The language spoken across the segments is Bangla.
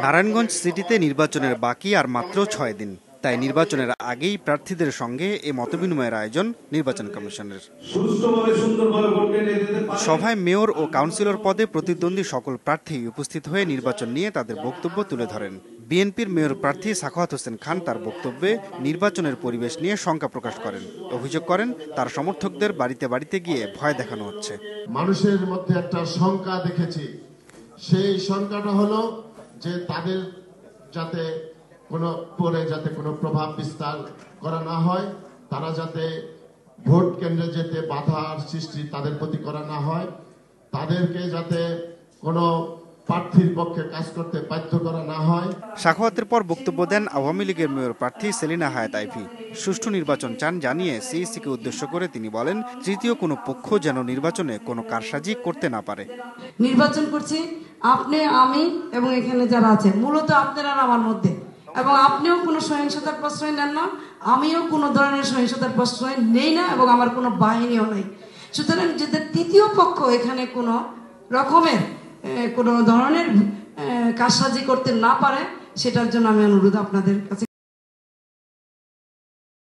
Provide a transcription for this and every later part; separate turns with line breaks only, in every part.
নারায়ণগঞ্জ সিটিতে নির্বাচনের বাকি আর মাত্র ছয় দিন। তাই নির্বাচনের আগেই প্রার্থীদের সঙ্গে এ মতবিনিময়ের আয়োজন নির্বাচন কমিশনের। সভায় মেয়র ও কাউন্সিলর পদে প্রতিদ্বন্দ্বী সকল প্রার্থী উপস্থিত হয়ে নির্বাচন নিয়ে তাদের বক্তব্য তুলে ধরেন। বিএনপির মেয়র প্রার্থী সাখাওয়াত হোসেন খান তার বক্তব্যে নির্বাচনের পরিবেশ নিয়ে শঙ্কা প্রকাশ করেন। অভিযোগ করেন তার সমর্থকদের বাড়িতে বাড়িতে গিয়ে ভয় দেখানো হচ্ছে।
মানুষের মধ্যে একটা শঙ্কা দেখেছি। সেই শঙ্কাটা হলো যে তাদের যাতে কোনো পরে যাতে কোনো প্রভাব বিস্তার করা না হয়, তারা যাতে ভোট কেন্দ্রে যেতে বাধার সৃষ্টি তাদের প্রতি করা না হয়, তাদেরকে যাতে কোনো প্রার্থীর পক্ষে কাজ করতে বাধ্য করা না হয়।
সাখাওয়াতের পর বক্তব্য দেন আওয়ামী লীগের মেয়র প্রার্থী সেলিনা হায়াত আইভি। সুষ্ঠু নির্বাচন চান জানিয়ে সিইসিকে উদ্দেশ্য করে তিনি বলেন তৃতীয় কোনো পক্ষ যেন নির্বাচনে কোনো কারসাজি করতে না পারে।
নির্বাচন করছি। আপনি আমি এবং এখানে যারা আছে মূলত আপনারা আর আমার মধ্যে। এবং আপনিও কোনো সহিংসতার প্রশ্রয় নেন না আমিও কোনো ধরনের সহিংসতার প্রশ্রয় নেই না এবং আমার কোনো বাহিনীও নেই। সুতরাং যাতে তৃতীয় পক্ষ এখানে কোনো রকমের কোনো ধরনের আহ, কারসাজি করতে না পারে সেটার জন্য আমি অনুরোধ আপনাদের কাছে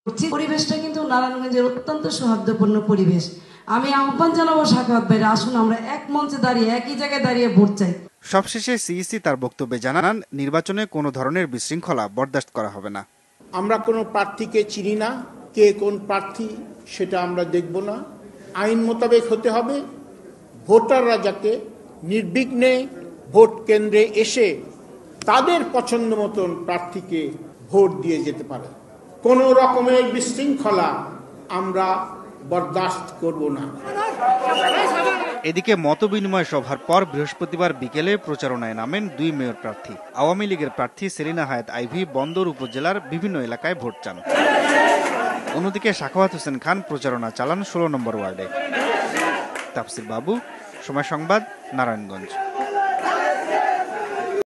করছি। পরিবেশটা কিন্তু নারায়ণগঞ্জের অত্যন্ত সৌহার্দ্যপূর্ণ পরিবেশ। আমি আহ্বান জানাব সাখাওয়াত ভাইরা আসুন আমরা এক মঞ্চে দাঁড়িয়ে একই জায়গায় দাঁড়িয়ে ভোট চাই।
সবশেষে সিইসি তার বক্তব্যে জানান নির্বাচনে কোনো ধরনের বিশৃঙ্খলা বরদাস্ত করা হবে না।
আমরা কোনো প্রার্থীকে চিনি না কে কোন প্রার্থী সেটা আমরা দেখব না। আইন মোতাবেক হতে হবে ভোটাররা যাতে নির্বিঘ্নে ভোট কেন্দ্রে এসে তাদের পছন্দ মতন প্রার্থীকে ভোট দিয়ে যেতে পারে। কোনো রকমের বিশৃঙ্খলা আমরা বরদাস্ত করব না।
এদিকে মতবিনিময় সভার পর বৃহস্পতিবার বিকেলে প্রচারণায় নামেন দুই মেয়র প্রার্থী। আওয়ামী লীগের প্রার্থী সেলিনা হায়াত আইভি বন্দর উপজেলার বিভিন্ন এলাকায় ভোট চান। অন্যদিকে সাখাওয়াত হোসেন খান প্রচারণা চালান ষোলো নম্বর ওয়ার্ডে। তাফসির বাবু, সময় সংবাদ 나라는 건지.